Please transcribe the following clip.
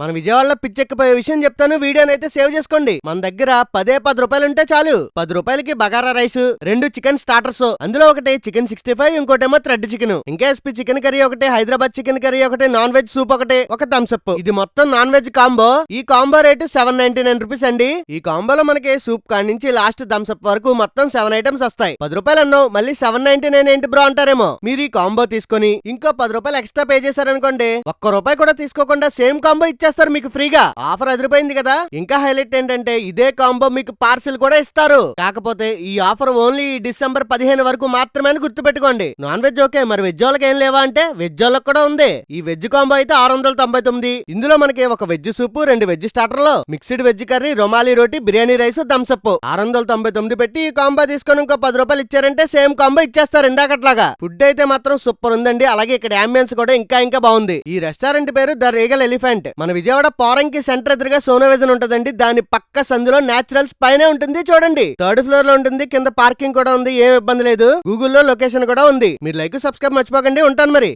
మన విజయవాడలో పిచ్చెక్కిపోయే విషయం చెప్తాను. వీడియోనైతే అయితే సేవ్ చేసుకోండి. మన దగ్గర పదే పది రూపాయలు ఉంటే చాలు. పది రూపాయలకి బగారా రైస్ రెండు చికెన్ స్టార్టర్స్ అందులో ఒకటి చికెన్ సిక్స్టీ ఫైవ్ ఇంకోటేమో థ్రెడ్ చికెన్ ఇంకా ఎస్పీ చికెన్ కర్రీ ఒకటి హైదరాబాద్ చికెన్ కర్రీ ఒకటి నాన్ వెజ్ సూప్ ఒకటి ఒక థమ్స్అప్ ఇది మొత్తం నాన్ వెజ్ కాంబో. ఈ combo rate seven ninety nine rupees అండి. ఈ కాంబోలో మనకి సూప్ కాడి నుంచి లాస్ట్ థమ్స్ అప్ వరకు మొత్తం సెవెన్ ఐటమ్స్ వస్తాయి. పది రూపాయలు అన్నావు మళ్ళీ సెవెన్ నైన్టీ నైన్ ఏంటి బ్రో అంటారేమో. మీరు ఈ కాంబో తీసుకొని ఇంకో పది రూపాయలు ఎక్స్ట్రా పే చేశారనుకోండి ఒక్క రూపాయి కూడా తీసుకోకుండా సేమ్ కాంబో ఇచ్చారు. ఇచ్చేస్తారు మీకు ఫ్రీగా. ఆఫర్ అదిరిపోయింది కదా. ఇంకా హైలైట్ ఏంటంటే ఇదే కాంబో మీకు పార్సిల్ కూడా ఇస్తారు. కాకపోతే ఈ ఆఫర్ ఓన్లీ ఈ డిసెంబర్ పదిహేను వరకు మాత్రమే గుర్తుపెట్టుకోండి. నాన్ వెజ్ ఓకే మరి వెజ్ వాళ్ళకి ఏం లేవా అంటే వెజ్ వాళ్ళకి కూడా ఉంది. ఈ వెజ్ కాంబో అయితే ఆరు వందల తొంభై తొమ్మిది. ఇందులో మనకి ఒక వెజ్ సూప్ రెండు veg స్టార్టర్లు mixed veg curry rumali roti biryani rice Thums Up ఆరు వందల తొంభై తొమ్మిది పెట్టి ఈ కాంబో తీసుకొని ఇంకో పది రూపాయలు ఇచ్చారంటే సేమ్ కాంబో ఇచ్చేస్తారు ఇందాకట్లాగా. ఫుడ్ అయితే మాత్రం సూపర్ ఉందండి. అలాగే ఇక్కడ అంబియన్స్ కూడా ఇంకా ఇంకా బాగుంది. ఈ రెస్టారెంట్ పేరు ద రీగల్ ఎలిఫెంట్. మన విజయవాడ పోరంకి సెంటర్ ఎదురుగా సోనో విజన్ ఉంటదండి. దాని పక్క సందులో న్యాచురల్స్ పైనే ఉంటుంది చూడండి. థర్డ్ ఫ్లోర్లో ఉంటుంది కింద పార్కింగ్ కూడా ఉంది ఏం ఇబ్బంది లేదు. గూగుల్లో లొకేషన్ కూడా ఉంది. మీరు లైక్ సబ్స్క్రైబ్ మర్చిపోకండి. ఉంటాను మరి.